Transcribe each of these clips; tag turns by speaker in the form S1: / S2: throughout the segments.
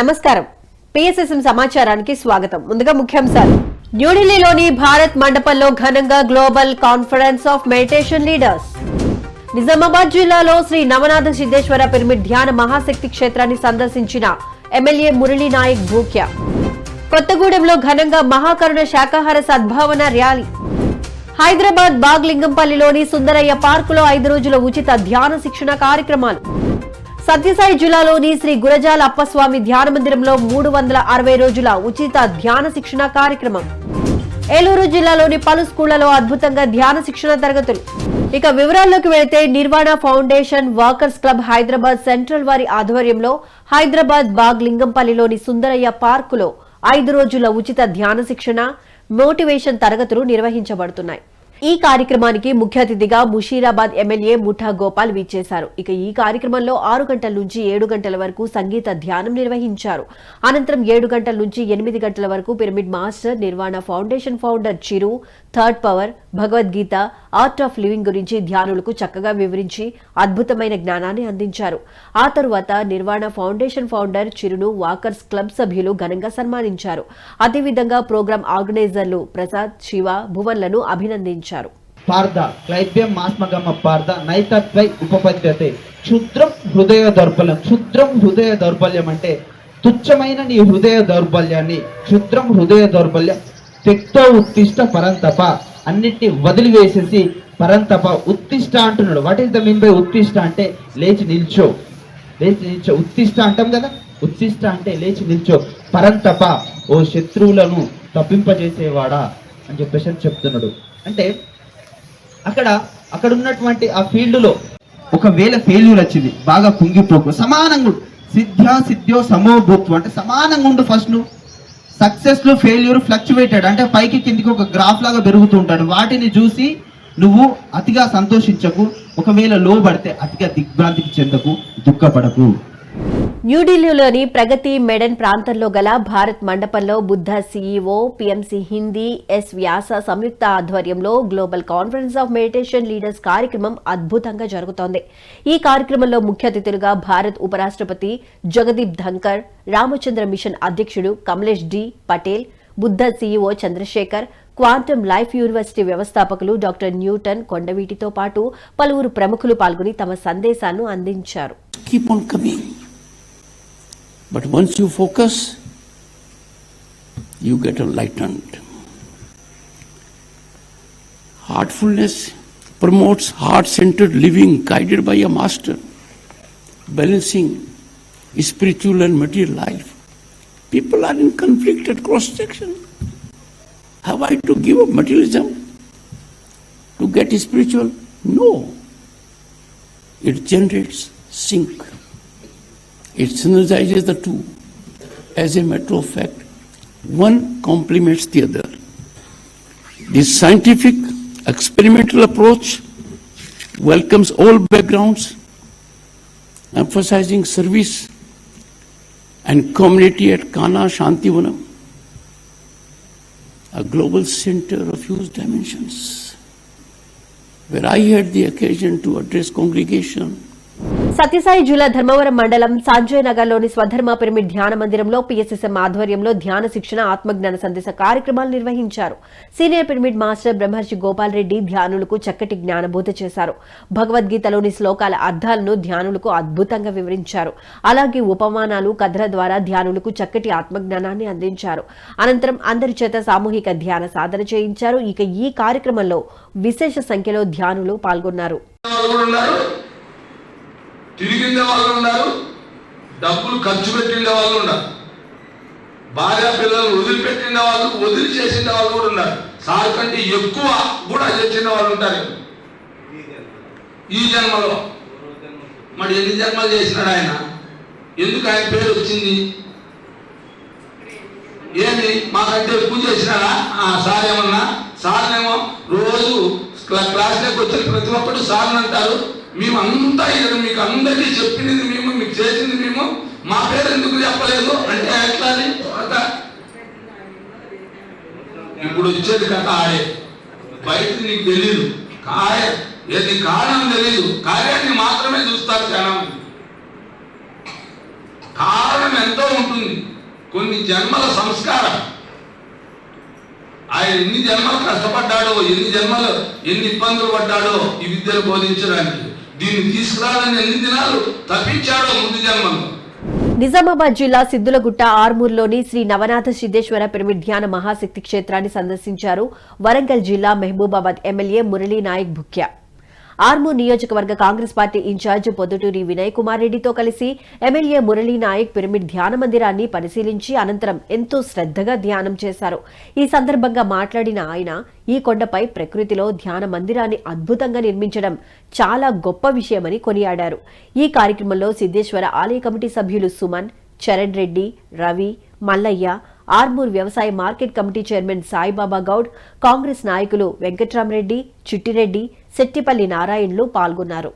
S1: నమస్కారం. పిఎస్ఎస్ఎం సమాచారానికి స్వాగతం. ముందుగా ముఖ్యాంశాలు. న్యూఢిల్లీలోని భారత్ మండపంలో ఘనంగా global conference of meditation leaders. Nizamabad జిల్లాలో శ్రీ నవనాథ సిద్ధేశ్వర పిరమిడ్ ధ్యాన మహాశక్తి క్షేత్రాన్ని సందర్శించిన ఎమ్మెల్యే మురళీ నాయక్ భూక్యా కొత్తగూడెంలో ఘనంగా మహాకరుణ శాకాహార సద్భావన ర్యాలీ. హైదరాబాద్ బాగ్ లింగంపల్లిలోని సుందరయ్య పార్కులో ఐదు రోజుల ఉచిత ధ్యాన శిక్షణ కార్యక్రమాలు. సత్యసాయి జిల్లాలోని శ్రీ గురజాల అప్పస్వామి ధ్యాన మందిరంలో మూడు వందల అరవై రోజుల ఉచిత ధ్యాన శిక్షణ కార్యక్రమం. ఏలూరు జిల్లాలోని పలు స్కూళ్ళలో అద్భుతంగా ధ్యాన శిక్షణ తరగతులు. ఇక వివరాల్లోకి వెళితే Nirvana foundation workers club Hyderabad central వారి ఆధ్వర్యంలో హైదరాబాద్ బాగ్ లింగంపల్లిలోని సుందరయ్య పార్కులో ఐదు రోజుల ఉచిత ధ్యాన శిక్షణ మోటివేషన్ తరగతులు నిర్వహించబడుతున్నాయి. ఈ కార్యక్రమానికి ముఖ్య అతిథిగా ముషీరాబాద్ ఎమ్మెల్యే ముఠా గోపాల్ విచ్చేశారు. ఇక ఈ కార్యక్రమంలో ఆరు గంటల నుంచి ఏడు గంటల వరకు సంగీత ధ్యానం నిర్వహించారు. అనంతరం ఏడు గంటల నుంచి ఎనిమిది గంటల వరకు pyramid master Nirvana foundation founder Chiru third power Bhagavad Gita art of living గురించి ధ్యానులకు చక్కగా వివరించి అద్భుతమైన జ్ఞానాన్ని అందించారు. ఆ తరువాత నిర్వాణ ఫౌండేషన్ ఫౌండర్ చిరును వాకర్స్ క్లబ్ సభ్యులు ఘనంగా సన్మానించారు. అదేవిధంగా ప్రోగ్రాం ఆర్గనైజర్లు ప్రసాద్ శివ భువన్లను అభినందించారు.
S2: పార్థ క్లైబ్యం మాస్మగమ పార్థ నైతత్వై ఉపపద్యతే. క్షుద్రం హృదయ దౌర్బల్యం. క్షుద్రం హృదయ దౌర్బల్యం అంటే తుచ్చమైన నీ హృదయ దౌర్బల్యాన్ని క్షుద్రం హృదయ దౌర్బల్యం. తెక్తో ఉత్తిష్ట పరంతప. అన్నిటిని వదిలివేసేసి పరంతప ఉత్తిష్ట అంటున్నాడు. What is the mean by ఉత్తిష్ట అంటే లేచి నిల్చో. లేచి నిల్చో. ఉత్తిష్ట అంటాం కదా? ఉత్తిష్ట అంటే లేచి నిల్చో. పరంతప. ఓ శత్రువులను తప్పింపజేసేవాడా అని చెప్పేసి చెప్తున్నాడు. అంటే అక్కడ అక్కడ ఉన్నటువంటి ఆ ఫీల్డ్లో ఒకవేళ ఫెయిల్యూర్ వచ్చింది బాగా కుంగిపోకు సమానంగా సిద్ధ్యా సిద్ధ్యో సమోభూత్వం అంటే సమానంగా ఉండు ఫస్ట్ నువ్వు సక్సెస్లో ఫెయిల్యూర్ ఫ్లక్చువేటెడ్ అంటే పైకి కిందికి ఒక గ్రాఫ్ లాగా పెరుగుతూ ఉంటాడు. వాటిని చూసి నువ్వు అతిగా సంతోషించకు. ఒకవేళ లో పడితే అతిగా దిగ్భ్రాంతికి చెందకు దుఃఖపడకు.
S1: న్యూఢిల్లీలోని ప్రగతి మెడన్ ప్రాంతంలో గల భారత్ మండపంలో Buddha CEO PMC Hindi S Vyasa సంయుక్త ఆధ్వర్యంలో global conference of meditation leaders కార్యక్రమం అద్భుతంగా జరుగుతోంది. ఈ కార్యక్రమంలో ముఖ్య అతిథులుగా భారత్ ఉపరాష్ట్రపతి జగదీప్ ధంకర్ రామచంద్ర మిషన్ అధ్యక్షుడు Kamlesh D. Patel Buddha CEO Chandrasekhar quantum life university వ్యవస్థాపకులు డాక్టర్ న్యూటన్ కొండవీటితో పాటు పలువురు ప్రముఖులు పాల్గొని తమ సందేశాలను అందించారు.
S3: But once you focus, you get enlightened. Heartfulness promotes heart centered living guided by a master, balancing spiritual and material life. People are in conflict at cross section. Have I to give up materialism to get spiritual? No. It generates sync. It synergizes the two. As a matter of fact, one complements the other. The scientific experimental approach welcomes all backgrounds, emphasizing service and community at Kana Shantivanam, a global center of huge dimensions, where I had the occasion to address congregation
S1: Sathya Sai జిల్లా ధర్మవరం మండలం సంజయ్ నగర్లోని స్వధర్మ pyramid ధ్యాన మందిరంలో PSSM ఆధ్వర్యంలో ధ్యాన శిక్షణ ఆత్మజ్ఞాన సందేశ కార్యక్రమాలు నిర్వహించారు. సీనియర్ పిరమిడ్ మాస్టర్ బ్రహ్మర్షి గోపాల్ రెడ్డి ధ్యానులకు చక్కటి జ్ఞానబోధ చేశారు. భగవద్గీతలోని శ్లోకాల అర్థాలను ధ్యానులకు అద్భుతంగా వివరించారు. అలాగే ఉపమానాలు కథల ద్వారా ధ్యానులకు చక్కటి ఆత్మజ్ఞానాన్ని అందించారు. అనంతరం అందరి చేత సామూహిక ధ్యాన సాధన చేయించారు. ఇక ఈ కార్యక్రమంలో విశేష సంఖ్యలో ధ్యానులు పాల్గొన్నారు.
S4: తిరిగిండే వాళ్ళు ఉన్నారు డబ్బులు ఖర్చు పెట్టిండే వాళ్ళు ఉన్నారు. భార్య పిల్లలు వదిలిపెట్టిన వాళ్ళు వదిలి చేసిన వాళ్ళు కూడా ఉన్నారు. సార్ కంటే ఎక్కువ కూడా చేసిన వాళ్ళు ఉంటారు ఈ జన్మలో. మరి ఎన్ని జన్మలు చేసినాడు ఆయన? ఎందుకు ఆయన పేరు వచ్చింది? ఏంది? మాకంటే ఎక్కువ చేసినారా ఆ, సార్ ఏమన్నా? సార్నేమో రోజు క్లా- క్లాస్లోకి వచ్చిన ప్రతి ఒక్కరు సార్ని అంటారు. మేము అంతా ఇక్కడ మీకు అందరికీ చెప్పినది మేము మీకు చేసింది మేము. మా పేరు ఎందుకు చెప్పలేదు? అంటే ఎట్లా అది? ఇప్పుడు వచ్చేది కథ ఆడే. బయట నీకు తెలియదు కాయ. ఏది కారణం తెలియదు కార్యాన్ని మాత్రమే చూస్తారు జనం. కారణం ఎంతో ఉంటుంది. కొన్ని జన్మల సంస్కారం. ఆయన ఎన్ని జన్మలు కష్టపడ్డాడో ఎన్ని జన్మలు ఎన్ని ఇబ్బందులు పడ్డాడో ఈ విద్యను బోధించడానికి. దీన్ని తీసుకురాలని ఎన్ని దినాలు తప్పించాడో ముందు జన్మలో.
S1: నిజామాబాద్ జిల్లా సిద్దులగుట్ట ఆర్మూర్లోని శ్రీ నవనాథ సిద్ధేశ్వర పిరమిడ్ ధ్యాన మహాశక్తి క్షేత్రాన్ని సందర్శించారు వరంగల్ జిల్లా మహబూబాబాద్ ఎమ్మెల్యే మురళీ నాయక్ భుక్యా ఆర్మూర్ నియోజకవర్గ కాంగ్రెస్ పార్టీ ఇన్ఛార్జ్ పొద్దుటూరి వినయ్ కుమార్ రెడ్డితో కలిసి ఎమ్మెల్యే మురళీ నాయక్ పిరమిడ్ ధ్యాన మందిరాన్ని పరిశీలించి అనంతరం ఎంతో శ్రద్దగా ధ్యానం చేశారు. ఈ సందర్భంగా మాట్లాడిన ఆయన ఈ కొండపై ప్రకృతిలో ధ్యాన మందిరాన్ని అద్భుతంగా నిర్మించడం చాలా గొప్ప విషయమని కొనియాడారు. ఈ కార్యక్రమంలో సిద్ధేశ్వర ఆలయ కమిటీ సభ్యులు సుమన్ చరణ్ రెడ్డి రవి మల్లయ్య ఆర్మూర్ వ్యవసాయ market committee chairman Saibaba Goud Congress నాయకులు వెంకట్రామరెడ్డి చిట్టిరెడ్డి శెట్టిపల్లి నారాయణలు పాల్గొన్నారు.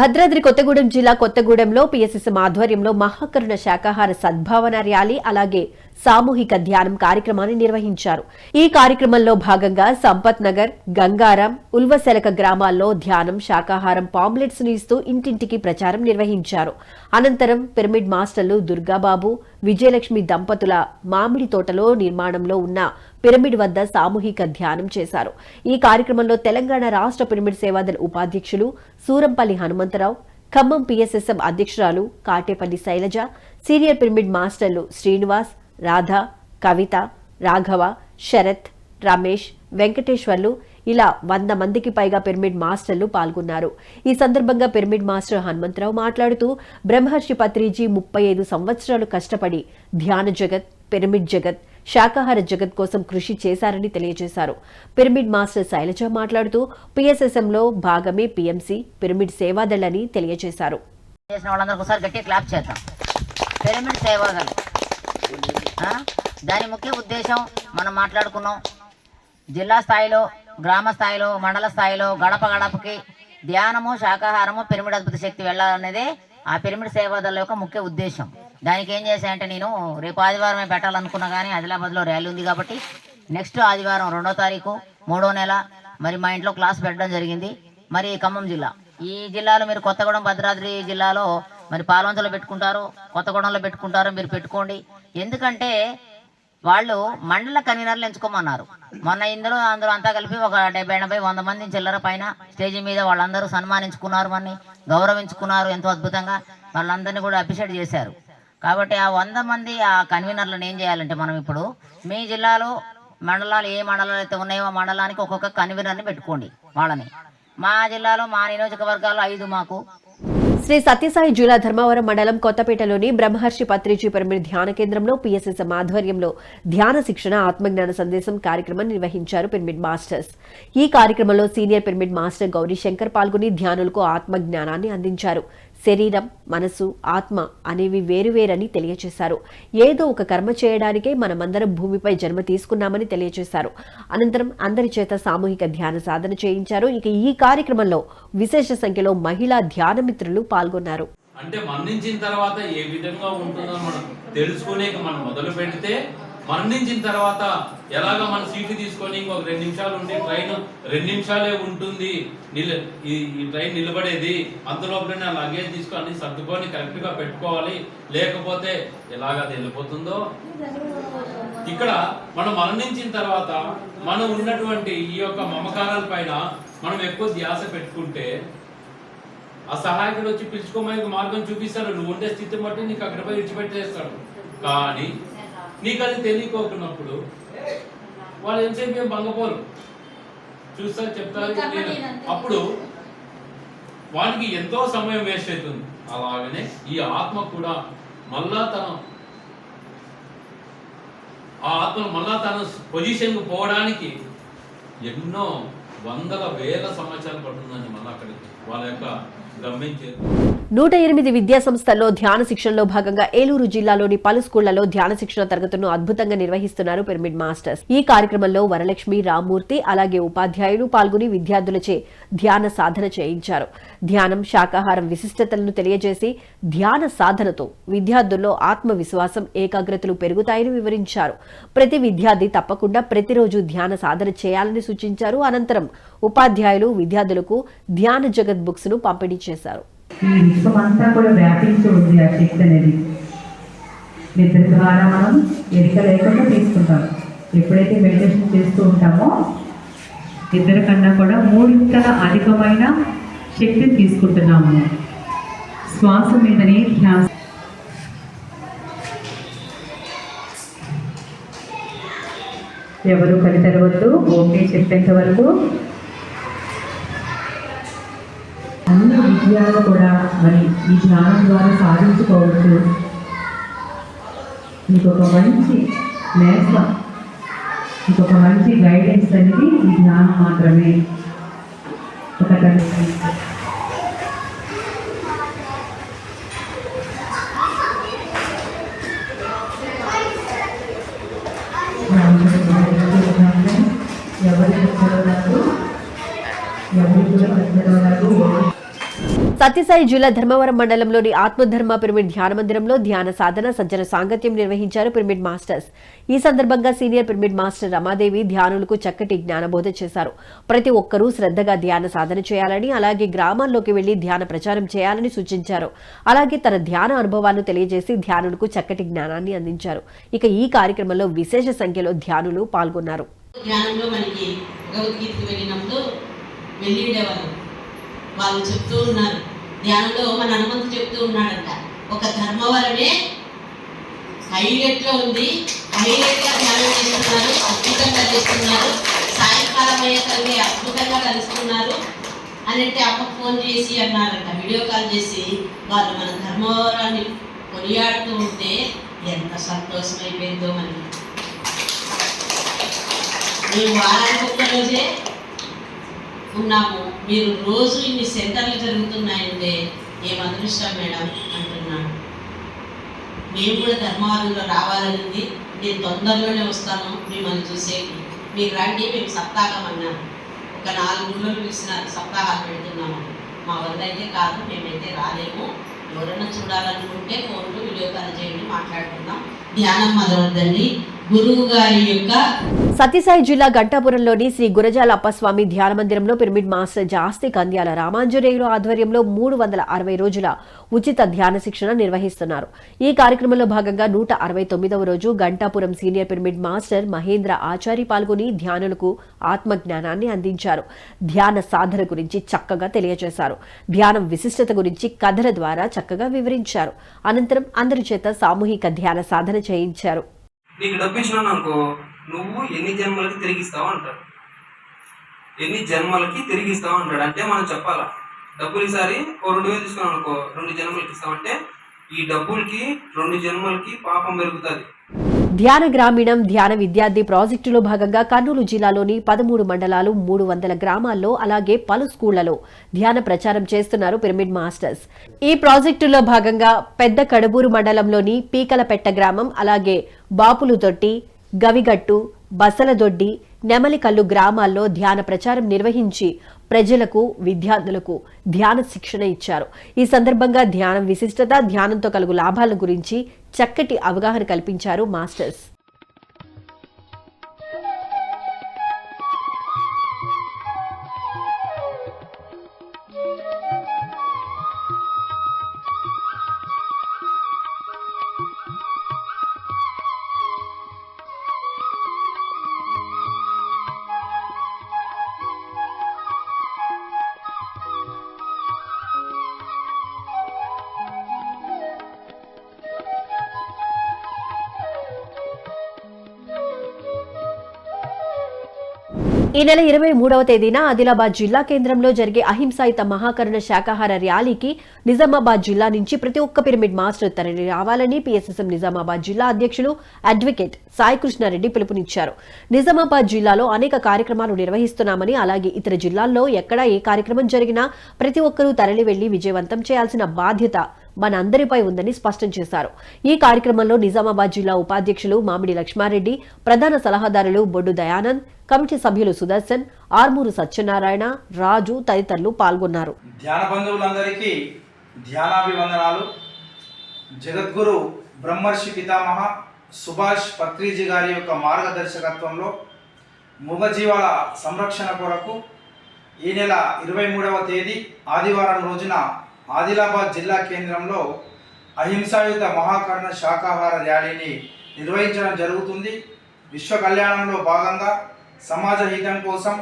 S1: భద్రాద్రి కొత్తగూడెం జిల్లా కొత్తగూడెంలో పిఎస్ఎస్ఎం ఆధ్వర్యంలో మహాకరుణ శాకాహార సద్భావన ర్యాలీ అలాగే సామూహిక ధ్యానం కార్యక్రమాన్ని నిర్వహించారు. ఈ కార్యక్రమంలో భాగంగా సంపత్ నగర్ గంగారం ఉల్వశెలక గ్రామాల్లో ధ్యానం శాకాహారం పాంప్లెట్స్ను ఇస్తూ ఇంటింటికి ప్రచారం నిర్వహించారు. అనంతరం పిరమిడ్ మాస్టర్లు దుర్గాబాబు విజయలక్ష్మి దంపతుల మామిడి తోటలో నిర్మాణంలో ఉన్న పిరమిడ్ వద్ద సామూహిక ధ్యానం చేశారు. ఈ కార్యక్రమంలో తెలంగాణ రాష్ట్ర పిరమిడ్ సేవాదళ ఉపాధ్యక్షులు సూరంపల్లి హనుమంతరావు ఖమ్మం పిఎస్ఎస్ఎం అధ్యక్షురాలు కాటేపల్లి శైలజ సీనియర్ పిరమిడ్ మాస్టర్లు శ్రీనివాస్ రాధ కవిత రాఘవ శరత్ రమేష్ వెంకటేశ్వర్లు ఇలా వంద మందికి పైగా పిరమిడ్ మాస్టర్లు పాల్గొన్నారు. ఈ సందర్భంగా పిరమిడ్ మాస్టర్ హనుమంతరావు మాట్లాడుతూ బ్రహ్మర్షి పత్రిజీ ముప్పై ఐదు సంవత్సరాలు కష్టపడి ధ్యాన జగత్ పిరమిడ్ జగత్ శాకాహార జగత్ కోసం కృషి చేశారని తెలియజేశారు. పిరమిడ్ మాస్టర్ శైలజ మాట్లాడుతూ పిఎస్ఎస్ఎంలో భాగమే పిఎంసి పిరమిడ్ సేవాదళని తెలియజేశారు.
S5: ఒకసారి గట్టిగా క్లాప్ దాని ముఖ్య ఉద్దేశం మనం మాట్లాడుకున్నాం. జిల్లా స్థాయిలో గ్రామ స్థాయిలో మండల స్థాయిలో గడప గడపకి ధ్యానము శాకాహారము పిరమిడ్ అద్భుత శక్తి వెళ్ళాలనేదే ఆ పిరమిడ్ సేవాదళ యొక్క ముఖ్య ఉద్దేశం. దానికి ఏం చేశానంటే నేను రేపు ఆదివారమే పెట్టాలనుకున్నా కానీ ఆదిలాబాద్లో ర్యాలీ ఉంది కాబట్టి నెక్స్ట్ ఆదివారం రెండో తారీఖు మూడో నెల మరి మా ఇంట్లో క్లాస్ పెట్టడం జరిగింది. మరి ఖమ్మం జిల్లా. ఈ జిల్లాలో మీరు కొత్తగూడెం భద్రాద్రి జిల్లాలో మరి పాలవంచలో పెట్టుకుంటారు కొత్తగూడెంలో పెట్టుకుంటారు మీరు పెట్టుకోండి. ఎందుకంటే వాళ్ళు మండల కన్వీనర్లు ఎంచుకోమన్నారు. మొన్న ఇందులో అందరూ అంతా కలిపి ఒక డెబ్బై ఎనభై వంద మంది చిల్లర పైన స్టేజీ మీద వాళ్ళందరూ సన్మానించుకున్నారు మన్ని గౌరవించుకున్నారు ఎంతో అద్భుతంగా. వాళ్ళందరినీ కూడా అప్రిషియేట్ చేశారు. కాబట్టి ఆ వంద మంది ఆ కన్వీనర్లను ఏం చేయాలంటే మనం ఇప్పుడు మీ జిల్లాలో మండలాలు ఏ మండలాలు అయితే ఉన్నాయో ఆ మండలానికి ఒక్కొక్క కన్వీనర్ని పెట్టుకోండి వాళ్ళని. మా జిల్లాలో మా నియోజకవర్గాలు ఐదు మాకు.
S1: శ్రీ సత్యసాయి జిల్లా ధర్మవరం మండలం కొత్తపేటలోని బ్రహ్మహర్షి పత్రిజీ పిరమిడ్ ధ్యాన కేంద్రంలో పిఎస్ఎస్ఎం ఆధ్వర్యంలో ధ్యాన శిక్షణ ఆత్మజ్ఞాన సందేశం కార్యక్రమం నిర్వహించారు పిరమిడ్ మాస్టర్స్. ఈ కార్యక్రమంలో సీనియర్ పిరమిడ్ మాస్టర్ గౌరీశంకర్ పాల్గొని ధ్యానులకు ఆత్మజ్ఞానాన్ని అందించారు. శరీరం మనసు ఆత్మ అనేవి వేరువేరని తెలియచేశారు. ఏదో ఒక కర్మ చేయడానికే మనమందరం భూమిపై జన్మ తీసుకున్నామని తెలియజేశారు అనంతరం అందరి చేత సామూహిక ధ్యాన సాధన చేయించారు. ఇక ఈ కార్యక్రమంలో విశేష సంఖ్యలో మహిళా ధ్యాన మిత్రులు పాల్గొన్నారు.
S6: అంటే మరణించిన తర్వాత ఏ విధంగా ఉంటుందో మనం తెలుసుకునే మనం మొదలు పెడితే మరణించిన తర్వాత ఎలాగ మన సీటు తీసుకొని ఇంకొక రెండు నిమిషాలు ఉండి ట్రైన్ రెండు నిమిషాలే ఉంటుంది. నిల ఈ ట్రైన్ నిలబడేది. అంతలోపలనే ఆ లగేజ్ తీసుకొని సర్దుకొని కరెక్ట్గా పెట్టుకోవాలి. లేకపోతే ఎలాగ అది వెళ్ళిపోతుందో? ఇక్కడ మనం మరణించిన తర్వాత మనం ఉన్నటువంటి ఈ యొక్క మమకారాల పైన మనం ఎక్కువ ధ్యాస పెట్టుకుంటే ఆ సహాయకుడు వచ్చి పిలుచుకోమని మార్గం చూపిస్తాడు. నువ్వు ఉండే స్థితి బట్టి నీకు అక్కడ పోయి విడిచిపెట్టేస్తాడు. కానీ నీకు అది తెలియకోకున్నప్పుడు వాళ్ళు ఎంతసేపు ఏం బంగపోరు? చూస్తారు చెప్తారు అప్పుడు వానికి ఎంతో సమయం వేస్ట్ అవుతుంది అలాగనే ఈ ఆత్మ కూడా మళ్ళా తన ఆ ఆత్మను మళ్ళా తన పొజిషన్కు పోవడానికి ఎన్నో వందల వేల సంవత్సరాలు పడుతుందండి మళ్ళీ అక్కడికి వాళ్ళ యొక్క గమ్యం చేరు
S1: నూట ఎనిమిది విద్యా సంస్థల్లో ధ్యాన శిక్షణలో భాగంగా ఏలూరు జిల్లాలోని పలు స్కూళ్ళలో ధ్యాన శిక్షణ తరగతులను అద్భుతంగా నిర్వహిస్తున్నారు పిరమిడ్ మాస్టర్స్. ఈ కార్యక్రమంలో వరలక్ష్మి రామ్మూర్తి అలాగే ఉపాధ్యాయులు పాల్గొని విద్యార్థులచే ధ్యాన సాధన చేయించారు. ధ్యానం శాకాహారం విశిష్టతలను తెలియజేసి ధ్యాన సాధనతో విద్యార్థుల్లో ఆత్మవిశ్వాసం ఏకాగ్రతలు పెరుగుతాయని వివరించారు. ప్రతి విద్యార్థి తప్పకుండా ప్రతిరోజు ధ్యాన సాధన చేయాలని సూచించారు. అనంతరం ఉపాధ్యాయులు విద్యార్థులకు ధ్యాన జగత్ బుక్స్ను పంపిణీ చేశారు.
S7: ఈ విశ్వం అంతా కూడా వ్యాపించి ఉంది ఆ శక్తి అనేది. నిద్ర ద్వారా మనం ఎరిక లేకుండా తీసుకుంటాం. ఎప్పుడైతే మెడిటేషన్ చేస్తూ ఉంటామో నిద్ర కన్నా కూడా మూడింతల అధికమైన శక్తిని తీసుకుంటున్నాము. శ్వాస మీదనే ధ్యాస. ఎవరు కలితరవద్దు ఓకే చెప్పేంత వరకు. విజయాలు కూడా మరి ఈ ధ్యానం ద్వారా సాధించుకోవచ్చు. మీకు ఒక మంచి నేస్తం మీకు ఒక మంచి గైడెన్స్ అనేది ఈ ధ్యానం మాత్రమే. ఒక తండ్రి
S1: సత్యసాయి జిల్లా ధర్మవరం మండలంలోని ఆత్మధర్మ పిరమిడ్ ధ్యాన మందిరంలో ధ్యాన సాధన సజ్జన సాంగత్యం నిర్వహించారు పిరమిడ్ మాస్టర్స్. ఈ సందర్భంగా సీనియర్ పిరమిడ్ మాస్టర్ రమాదేవి ధ్యానులకు చక్కటి జ్ఞానబోధ చేశారు. ప్రతి ఒక్కరూ శ్రద్ధగా ధ్యాన సాధన చేయాలని అలాగే గ్రామాల్లోకి వెళ్ళి ధ్యాన ప్రచారం చేయాలని సూచించారు. అలాగే తన ధ్యాన అనుభవాలను తెలియజేసి ధ్యానులకు చక్కటి జ్ఞానాన్ని అందించారు. ఇక ఈ కార్యక్రమంలో విశేష సంఖ్యలో ధ్యానులు పాల్గొన్నారు.
S8: ధ్యానంలో మనకి వెళ్ళినప్పుడు వెళ్ళి వాళ్ళు చెప్తూ ఉన్నారు. ధ్యానంలో మన హనుమంతు చెప్తూ ఉన్నాడంట. ఒక ధర్మవరమే హైలైట్లో ఉంది. హైలైట్గా ధ్యానం చేస్తున్నారు. అద్భుతంగా చేస్తున్నారు. సాయంకాలం అయ్యేసరికి అద్భుతంగా కలుస్తున్నారు అని అంటే అమ్మ ఫోన్ చేసి అన్నారంట. వీడియో కాల్ చేసి వాళ్ళు మన ధర్మవరాన్ని కొనియాడుతూ ఉంటే ఎంత సంతోషం అయిపోయిందో మనకి మేము వారానికి ఒక్క రోజే ఉన్నాము. మీరు రోజు ఇన్ని సెంటర్లు జరుగుతున్నాయంటే ఏం అదృష్టం మేడం అంటున్నాను మేము కూడా ధర్మవరంలో రావాలనింది. నేను తొందరలోనే వస్తాను మిమ్మల్ని చూసేకి. మీరు రండి మేము సప్తాహం అన్నాను ఒక నాలుగు ఊళ్ళో పిలిచినారు సప్తాహాలు పెడుతున్నాము. మా వల్ల అయితే కాదు మేమైతే రాలేము. ఎవరైనా చూడాలనుకుంటే ఫోన్లో వీడియో కాల్ చేయండి మాట్లాడుకుందాం. ధ్యానం మొదలవద్దండి గురువు గారి యొక్క
S1: సత్యసాయి జిల్లా గంటాపురంలోని శ్రీ గురజాల అప్పస్వామి ధ్యాన మందిరంలో పిరమిడ్ మాస్టర్ జాస్తి కంద్యాల రామాంజనేయులు ఆధ్వర్యంలో మూడు వందల అరవై రోజుల ఉచిత ధ్యాన శిక్షణ నిర్వహిస్తున్నారు. ఈ కార్యక్రమంలో భాగంగా నూట అరవై తొమ్మిదవ రోజు Gantapuram senior pyramid master Mahendra Achari పాల్గొని ధ్యానులకు ఆత్మజ్ఞానాన్ని అందించారు. ధ్యాన సాధన గురించి చక్కగా తెలియజేశారు. ధ్యానం విశిష్టత గురించి కథల ద్వారా చక్కగా వివరించారు. అనంతరం అందరి చేత సామూహిక ధ్యాన సాధన చేయించారు.
S9: నీకు డబ్బు ఇచ్చినాను అనుకో నువ్వు ఎన్ని జన్మలకి తిరిగిస్తావు అంటాడు. ఎన్ని జన్మలకి తిరిగిస్తావు అంటాడు. అంటే మనం చెప్పాలా డబ్బులు ఈసారి ఓ రెండు వేలు తీసుకున్నాం అనుకో రెండు జన్మలకి ఇస్తామంటే ఈ డబ్బులకి రెండు జన్మలకి పాపం పెరుగుతుంది.
S1: ధ్యాన గ్రామీణం ధ్యాన విద్యార్థి ప్రాజెక్టులో భాగంగా కర్నూలు జిల్లాలోని పదమూడు మండలాలు మూడు వందల గ్రామాల్లో అలాగే పలు స్కూళ్ళలో ధ్యాన ప్రచారం చేస్తున్నారు పిరమిడ్ మాస్టర్స్. ఈ ప్రాజెక్టులో భాగంగా పెద్ద కడుబూరు మండలంలోని పీకలపెట్ట గ్రామం అలాగే బాపులుదొట్టి గవిగట్టు బసలదొడ్డి నెమలికల్లు గ్రామాల్లో ధ్యాన ప్రచారం నిర్వహించి ప్రజలకు విద్యార్థులకు ధ్యాన శిక్షణ ఇచ్చారు. ఈ సందర్భంగా ధ్యానం విశిష్టత ధ్యానంతో కలుగు లాభాల గురించి చక్కటి అవగాహన కల్పించారు మాస్టర్స్. ఈ నెల ఇరవై మూడవ తేదీన ఆదిలాబాద్ జిల్లా కేంద్రంలో జరిగే అహింసాయుత మహాకరుణ శాకాహార ర్యాలీకి నిజామాబాద్ జిల్లా నుంచి ప్రతి ఒక్క పిరమిడ్ మాస్టర్ తరలి రావాలని పిఎస్ఎస్ఎం నిజామాబాద్ జిల్లా అధ్యక్షులు అడ్వకేట్ సాయికృష్ణారెడ్డి పిలుపునిచ్చారు. నిజామాబాద్ జిల్లాలో అనేక కార్యక్రమాలు నిర్వహిస్తున్నామని అలాగే ఇతర జిల్లాల్లో ఎక్కడ ఏ కార్యక్రమం జరిగినా ప్రతి ఒక్కరూ తరలి వెళ్ళి విజయవంతం చేయాల్సిన బాధ్యత మనందరిపై ఉందని స్పష్టం చేశారు. ఈ కార్యక్రమంలో నిజామాబాద్ జిల్లా ఉపాధ్యక్షులు మామిడి లక్ష్మారెడ్డి ప్రధాన సలహాదారులు బొడ్డు దయానంద్ కమిటీ సభ్యులు సుదర్శన్ ఆర్మూరు సత్యనారాయణ రాజు తదితరులు పాల్గొన్నారు.
S10: ధ్యాన బంధువులందరికీ ధ్యానాభివందనాలు. జగద్గురు బ్రహ్మర్షి పితామహ సుభాష్ పత్రిజీ గారి యొక్క మార్గదర్శకత్వంలో మూగజీవాల సంరక్షణ కొరకు ఈ నెల ఇరవై మూడవ తేదీ ఆదివారం రోజున ఆదిలాబాద్ జిల్లా కేంద్రంలో అహింసాయుత మహాకరణ శాకాహార ర్యాలీని నిర్వహించడం జరుగుతుంది. విశ్వ కళ్యాణంలో భాగంగా సమాజ హితం కోసం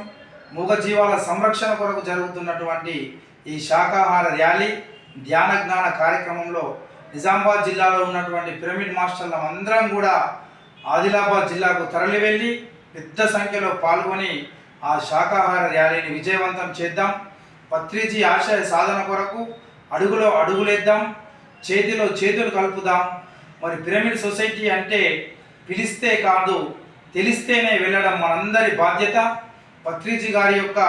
S10: మూగజీవాల సంరక్షణ కొరకు జరుగుతున్నటువంటి ఈ శాకాహార ర్యాలీ ధ్యాన జ్ఞాన కార్యక్రమంలో నిజామాబాద్ జిల్లాలో ఉన్నటువంటి పిరమిడ్ మాస్టర్ల అందరం కూడా ఆదిలాబాద్ జిల్లాకు తరలి వెళ్ళి పెద్ద సంఖ్యలో పాల్గొని ఆ శాకాహార ర్యాలీని విజయవంతం చేద్దాం. పత్రిజీ ఆశయ సాధన కొరకు అడుగులో అడుగులేద్దాం చేతిలో చేతులు కలుపుదాం. మరి పిరమిడ్ సొసైటీ అంటే పిలిస్తే కాదు తెలిస్తేనే వెళ్ళడం మనందరి బాధ్యత. పత్రిజీ గారి యొక్క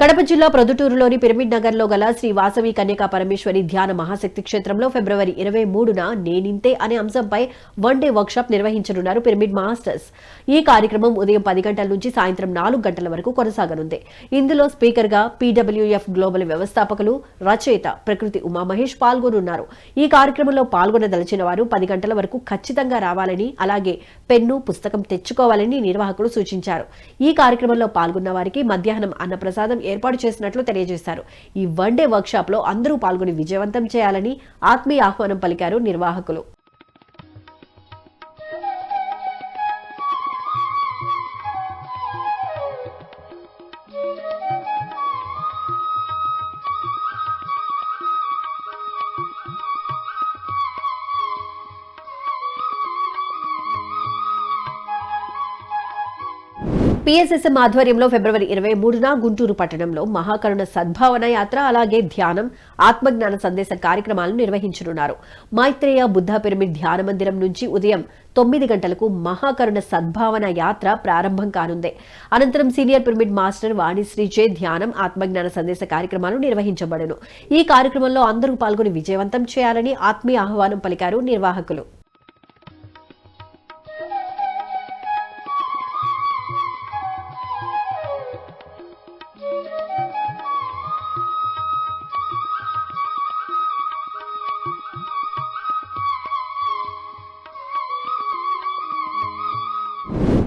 S1: కడప జిల్లా ప్రొద్దుటూరులోని పిరమిడ్ నగర్లో గల శ్రీ వాసవి కన్యకా పరమేశ్వరి ధ్యాన మహాశక్తి క్షేత్రంలో ఫిబ్రవరి ఇరవై మూడున నేనింతే అనే అంశంపై వన్ డే వర్క్షాప్ నిర్వహించనున్నారు పిరమిడ్ మాస్టర్స్. ఈ కార్యక్రమం ఉదయం పది గంటల నుంచి సాయంత్రం నాలుగు గంటల వరకు కొనసాగనుంది. ఇందులో స్పీకర్గా పీడబ్ల్యూఎఫ్ గ్లోబల్ వ్యవస్థాపకులు రచయిత ప్రకృతి ఉమామహేష్ పాల్గొనున్నారు. ఈ కార్యక్రమంలో పాల్గొనదలిచిన వారు పది గంటల వరకు ఖచ్చితంగా రావాలని అలాగే పెన్ను పుస్తకం తెచ్చుకోవాలని నిర్వాహకులు సూచించారు. ఈ కార్యక్రమంలో పాల్గొన్న వారికి మధ్యాహ్నం అన్నప్రసాదం ఏర్పాటు చేసినట్లు తెలియజేశారు. ఈ వన్డే వర్క్షాప్లో వర్క్షాప్లో అందరూ పాల్గొని విజయవంతం చేయాలని ఆత్మీయ ఆహ్వానం పలికారు నిర్వాహకులు. టీఎస్ఎస్ఎం ఆధ్వర్యంలో ఫిబ్రవరి ఇరవై మూడున గుంటూరు పట్టణంలో మహాకరుణ సద్భావన యాత్ర అలాగే ధ్యానం ఆత్మజ్ఞాన సందేశ కార్యక్రమాలను నిర్వహించనున్నారు. మైత్రేయ బుద్ధ పిరమిడ్ ధ్యాన మందిరం నుంచి ఉదయం తొమ్మిది గంటలకు మహాకరుణ సద్భావన యాత్ర ప్రారంభం కానుంది. అనంతరం సీనియర్ పిరమిడ్ మాస్టర్ వాణిశ్రీచే ధ్యానం ఆత్మజ్ఞాన సందేశ కార్యక్రమాలు నిర్వహించబడును. ఈ కార్యక్రమంలో అందరూ పాల్గొని విజయవంతం చేయాలని ఆత్మీయ ఆహ్వానం పలికారు నిర్వాహకులు.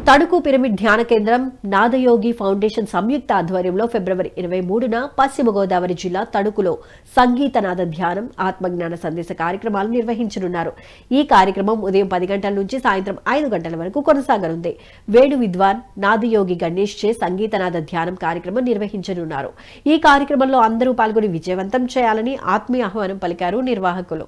S1: తణుకు పిరమిడ్ ధ్యాన కేంద్రం నాదయోగి ఫౌండేషన్ సంయుక్త ఆధ్వర్యంలో ఫిబ్రవరి ఇరవై మూడున పశ్చిమ గోదావరి జిల్లా తణుకులో సంగీతనాద ధ్యానం ఆత్మజ్ఞాన సందేశ కార్యక్రమాలు నిర్వహించనున్నారు. ఈ కార్యక్రమం ఉదయం పది గంటల నుంచి సాయంత్రం ఐదు గంటల వరకు కొనసాగనుంది. వేణు విద్వాన్ నాదయోగి గణేష్ చే సంగీతనాద ధ్యానం కార్యక్రమం నిర్వహించనున్నారు. ఈ కార్యక్రమంలో అందరూ పాల్గొని విజయవంతం చేయాలని ఆత్మీయ ఆహ్వానం పలికారు నిర్వాహకులు.